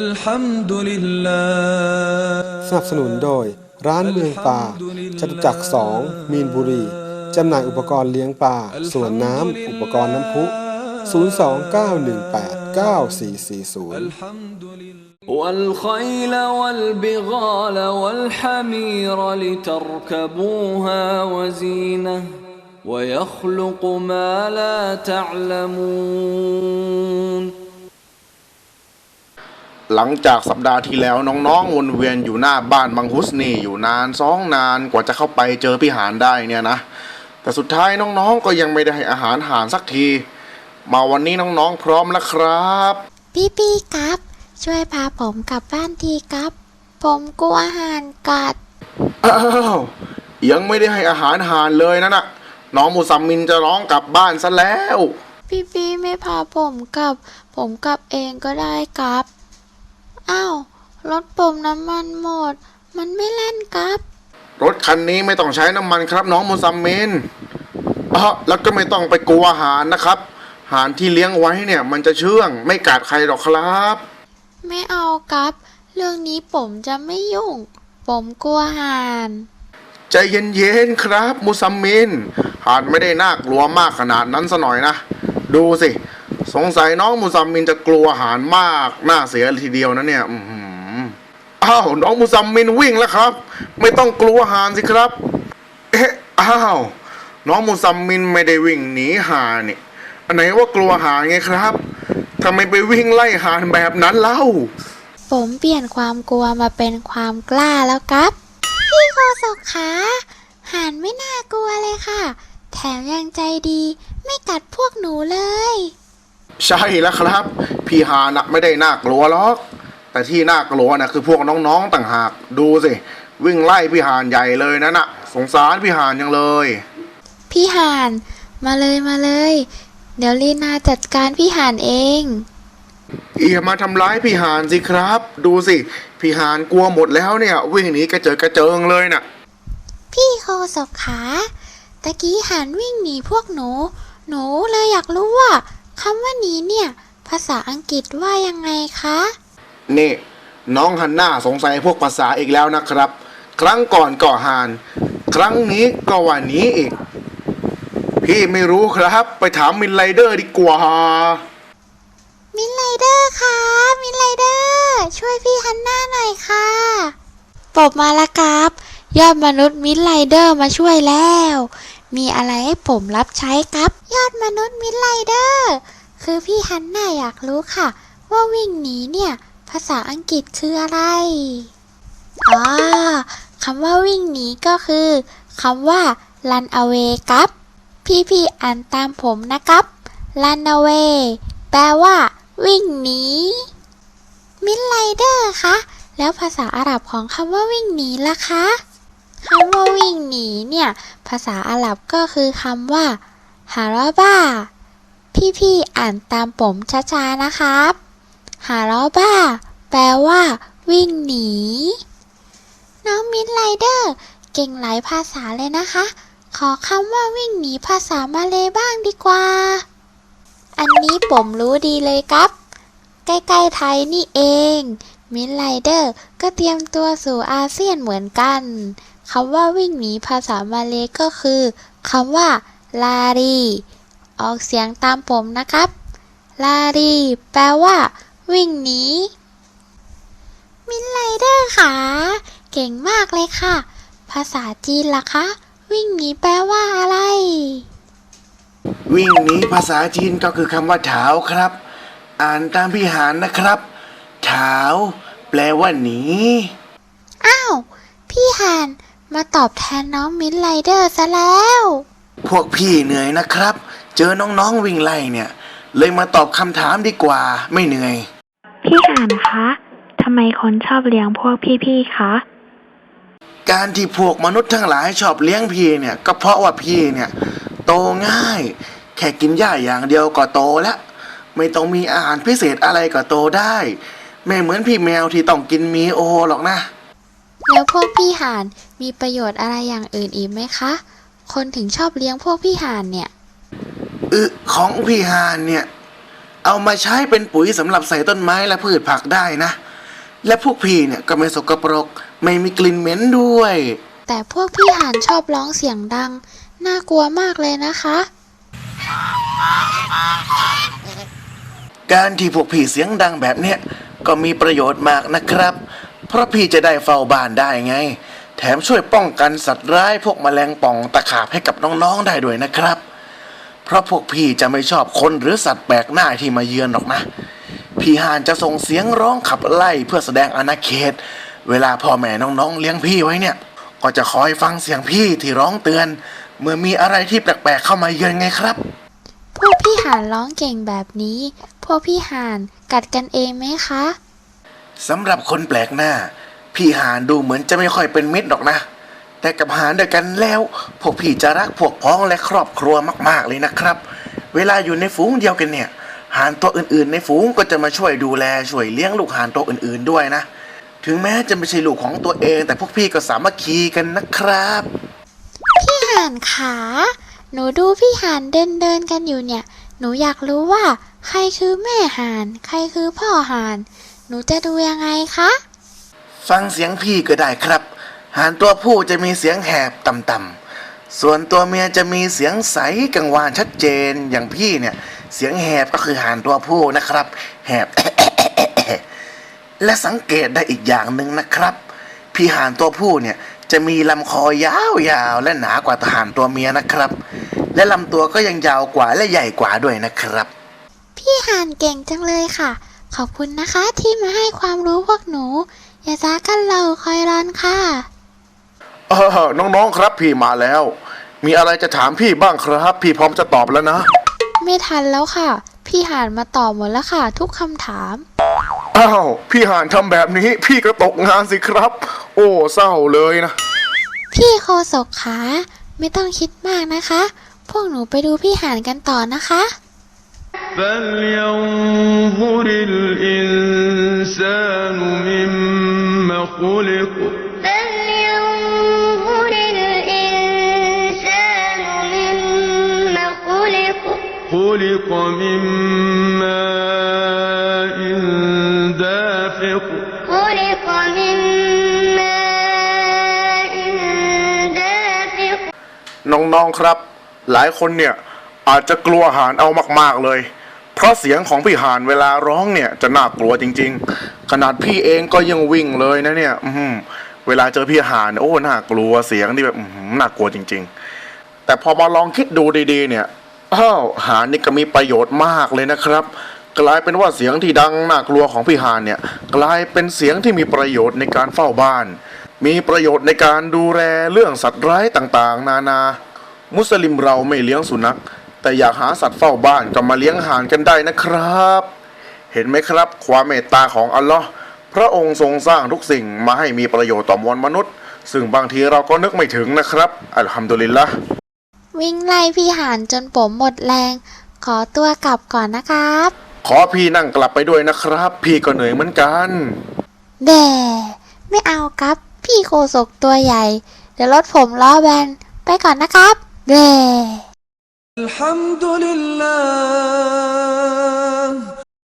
الحمد لله สนับสนุนโดย ร้านเมืองปลาจตุจักรสองมีนบุรี จำหน่ายอุปกรณ์เลี้ยงปลาสวนน้ำ อุปกรณ์น้ำพุ 029189440 الحمد لله والخيل والبغال والحمير لتركبوها وزينه ويخلق ما لا تعلمون หลังจากสัปดาห์ที่แล้วน้องๆวนเวียนอยู่หน้าบ้านบังฮุสนี่อยู่นานสองนานกว่าจะเข้าไปเจอพี่หานได้เนี่ยนะ แต่สุดท้ายน้องๆก็ยังไม่ได้ให้อาหารหานสักที มาวันนี้น้องๆพร้อมแล้วครับ พี่พี่ครับ ช่วยพาผมกลับบ้านทีครับ ผมกลัวอาหารกัดอ้าวยังไม่ได้ให้อาหารหานเลยนะน่ะน้องมุซัมมินจะร้องกลับบ้านซะแล้ว พี่พี่ไม่พาผมกลับ ผมกลับเองก็ได้ครับ อ้าวรถผมน้ำมันหมด มันไม่เล่นครับ รถคันนี้ไม่ต้องใช้น้ำมันครับ น้องมุซัมมินอ๋อแล้วก็ไม่ต้องไปกลัวหานนะครับ หานที่เลี้ยงไว้เนี่ย มันจะเชื่องไม่กัดใครหรอกครับ ไม่เอาครับ เรื่องนี้ผมจะไม่ยุ่ง ผมกลัวอาหารใจเย็นๆครับมุซัมมินหานไม่ได้น่ากลัวมากขนาดนั้นซะหน่อยนะ ดูสิ สงสัยน้องมุซัมมินจะกลัวหานมากน่าเสียทีเดียวนะเนี่ย อืมอ้าวน้องมุซัมมินวิ่งแล้วครับ ไม่ต้องกลัวหานสิครับ เอ๊ะอ้าวน้องมุซัมมินไม่ได้วิ่งหนีหานนี่อันไหนว่ากลัวหานไงครับทำไมไปวิ่งไล่หานแบบนั้นเล่า ผมเปลี่ยนความกลัวมาเป็นความกล้าแล้วครับ พี่โคศกขาหานไม่น่ากลัวเลยค่ะ แถมยังใจดี ไม่กัดพวกหนูเลย ใช่แล้วครับ พี่หานะไม่ได้น่ากลัวหรอก แต่ที่น่ากลัวนะคือพวกน้องๆต่างหาก ดูสิ วิ่งไล่พี่หานใหญ่เลยนะน่ะ สงสารพี่หานยังเลย พี่หานมาเลยมาเลย เดี๋ยวลีนาจัดการพี่หานเองอย่ามาทำร้ายพี่หานสิครับ ดูสิ พี่หานกลัวหมดแล้วเนี่ย วิ่งหนีกระเจิดกระเจิงเลยน่ะ พี่โคศกขาตะกี้หานวิ่งหนีพวกหนู หนูเลยอยากรู้ว่า คำว่าหนีเนี่ย ภาษาอังกฤษว่ายังไงคะ นี่น้องฮันน่าสงสัยพวกภาษาอีกแล้วนะครับ ครั้งก่อนก็หาน ครั้งนี้ก็ว่าหนี้อีก พี่ไม่รู้ครับ ไปถามมินไลเดอร์ดีกว่า มินไลเดอร์คะมินไลเดอร์ช่วยพี่ฮันน่าหน่อยค่ะปบมาแล้วครับ ยอดมนุษย์มินไลเดอร์มาช่วยแล้ว มีอะไรให้ผมรับใช้ครับ ยอดมนุษย์มินไลเดอร์ คือพี่ฮันน่าอยากรู้ค่ะ ว่าวิ่งหนีเนี่ย ภาษาอังกฤษคืออะไรอ๋อคำว่าวิ่งหนีก็คือคำว่า run away ครับ พี่ๆอ่านตามผมนะครับ run away แปลว่า วิ่งหนีมินไลเดอร์คะแล้วภาษาอาหรับของคำว่าวิ่งหนีล่ะคะ คำว่าวิ่งหนีเนี่ย ภาษาอาหรับก็คือคำว่าฮาราบาพี่ๆอ่านตามผมช้าๆนะครับฮาราบาแปลว่า วิ่งหนี น้องมินไลเดอร์ เก่งหลายภาษาเลยนะคะ ขอคำว่าวิ่งหนีภาษามาเลยบ้างดีกว่า อันนี้ผมรู้ดีเลยครับ ใกล้ๆไทยนี่เองมินไลเดอร์ก็เตรียมตัวสู่อาเซียนเหมือนกัน คำว่าวิ่งหนีภาษามาเลยก็คือคำว่าลารีออกเสียงตามผมนะครับ ลารีแปลว่า วิ่งหนี มินไลเดอร์ค่ะ เก่งมากเลยค่ะ ภาษาจีนล่ะคะ วิ่งหนีแปลว่าอะไร วิ่งหนีภาษาจีนก็คือคำว่าเท้าครับ อ่านตามพี่หานนะครับเท้าแปลว่าหนี อ้าว พี่หาน มาตอบแทนน้องมินไลเดอร์ซะแล้ว พวกพี่เหนื่อยนะครับ เจอน้องๆวิ่งไล่เนี่ย เลยมาตอบคำถามดีกว่าไม่เหนื่อย พี่หานคะทำไมคนชอบเลี้ยงพวกพี่ๆคะ การที่พวกมนุษย์ทั้งหลายชอบเลี้ยงพี่เนี่ย ก็เพราะว่าพี่เนี่ย โตง่าย แค่กินหญ้าอย่างเดียวก็โตแล้ว ไม่ต้องมีอาหารพิเศษอะไรก็โตได้ ไม่เหมือนพี่แมวที่ต้องกินมีโอหรอกนะ แล้วพวกพี่หานมีประโยชน์อะไรอย่างอื่นอีกไหมคะ คนถึงชอบเลี้ยงพวกพี่หานเนี่ยอึของพี่ฮานเนี่ย เอามาใช้เป็นปุ๋ยสำหรับใส่ต้นไม้และพืชผักได้นะ และพวกพี่เนี่ยก็ไม่สกปรก ไม่มีกลิ่นเหม็นด้วย แต่พวกพี่หานชอบร้องเสียงดัง น่ากลัวมากเลยนะคะ การที่พวกพี่เสียงดังแบบเนี้ยก็มีประโยชน์มากนะครับ เพราะพี่จะได้เฝ้าบ้านได้ไง แถมช่วยป้องกันสัตว์ร้ายพวกแมลงป่องตะขาบให้กับน้องๆได้ด้วยนะครับ เพราะพวกพี่จะไม่ชอบคนหรือสัตว์แปลกหน้าที่มาเยือนหรอกนะ พี่หานจะส่งเสียงร้องขับไล่เพื่อแสดงอาณาเขต เวลาพ่อแม่น้องๆเลี้ยงพี่ไว้เนี่ย ก็จะคอยฟังเสียงพี่ที่ร้องเตือน เมื่อมีอะไรที่แปลกๆเข้ามาเยือนไงครับ พวกพี่หานร้องเก่งแบบนี้ พวกพี่หานกัดกันเองไหมคะ สำหรับคนแปลกหน้า พี่หานดูเหมือนจะไม่ค่อยเป็นมิตรหรอกนะ แต่กับหานด้วยกันแล้วพวกพี่จะรักพวกพ้องและครอบครัวมากๆเลยนะครับ เวลาอยู่ในฝูงเดียวกันเนี่ย หานตัวอื่นๆ ในฝูงก็จะมาช่วยดูแลช่วยเลี้ยงลูกหานตัวอื่นๆด้วยนะ ถึงแม้จะไม่ใช่ลูกของตัวเอง แต่พวกพี่ก็สามัคคีกันนะครับ พี่หานขาหนูดูพี่หานเดินเดินกันอยู่เนี่ย หนูอยากรู้ว่า ใครคือแม่หาน ใครคือพ่อหาน หนูจะดูยังไงคะ ฟังเสียงพี่ก็ได้ครับ หานตัวผู้จะมีเสียงแหบต่ำๆ ส่วนตัวเมียจะมีเสียงใสกังวานชัดเจน อย่างพี่เนี่ย เสียงแหบก็คือหานตัวผู้นะครับ แหบ และสังเกตได้อีกอย่างหนึ่งนะครับ พี่หานตัวผู้เนี่ยจะมีลำคอยาว ๆ และหนากว่าทหารตัวเมียนะครับ และลำตัวก็ยังยาวกว่าและใหญ่กว่าด้วยนะครับ พี่หานเก่งจังเลยค่ะ ขอบคุณนะคะที่มาให้ความรู้พวกหนู อย่าจ้ากันเราคอยรันค่ะเออน้องๆครับพี่มาแล้ว มีอะไรจะถามพี่บ้างครับ พี่พร้อมจะตอบแล้วนะ ไม่ทันแล้วค่ะ พี่หานมาตอบหมดแล้วค่ะ ทุกคำถาม อ้าว พี่หานทำแบบนี้ พี่ก็ตกงานสิครับ โอ้เศร้าเลยนะ พี่โคศกขาไม่ต้องคิดมากนะคะ พวกหนูไปดูพี่หานกันต่อนะคะ فلينظر الإنسان مما خلق فلينظر الإنسان مما خلق خلق من ماء دافق خلق من ماء دافق น้องๆครับ หลายคนเนี่ย อาจจะกลัวหานเอามากๆเลย เพราะเสียงของพี่หานเวลาร้องเนี่ยจะน่ากลัวจริง ๆ ขนาดพี่เองก็ยังวิ่งเลยนะเนี่ย อืเวลาเจอพี่หานโอ้น่ากลัวเสียงที่แบบน่ากลัวจริง ๆ แต่พอมาลองคิดดูดีๆ เนี่ยอ้าวหานนี่ก็มีประโยชน์มากเลยนะครับ กลายเป็นว่าเสียงที่ดังน่ากลัวของพี่หานเนี่ย กลายเป็นเสียงที่มีประโยชน์ในการเฝ้าบ้าน มีประโยชน์ในการดูแลเรื่องสัตว์ร้ายต่างๆ นานา มุสลิมเราไม่เลี้ยงสุนัข แต่อยากหาสัตว์เฝ้าบ้านก็มาเลี้ยงห่านกันได้นะครับ เห็นไหมครับ ความเมตตาของอัลลอฮ์พระองค์ทรงสร้างทุกสิ่งมาให้มีประโยชน์ต่อมวลมนุษย์ ซึ่งบางทีเราก็นึกไม่ถึงนะครับอัลฮัมดุลิลละวิ่งไล่พี่หานจนผมหมดแรง ขอตัวกลับก่อนนะครับ ขอพี่นั่งกลับไปด้วยนะครับ พี่ก็เหนื่อยเหมือนกัน แด่ไม่เอาครับ พี่โคศกตัวใหญ่ เดี๋ยวรถผมล้อแบน ไปก่อนนะครับแด่ الحمد لله.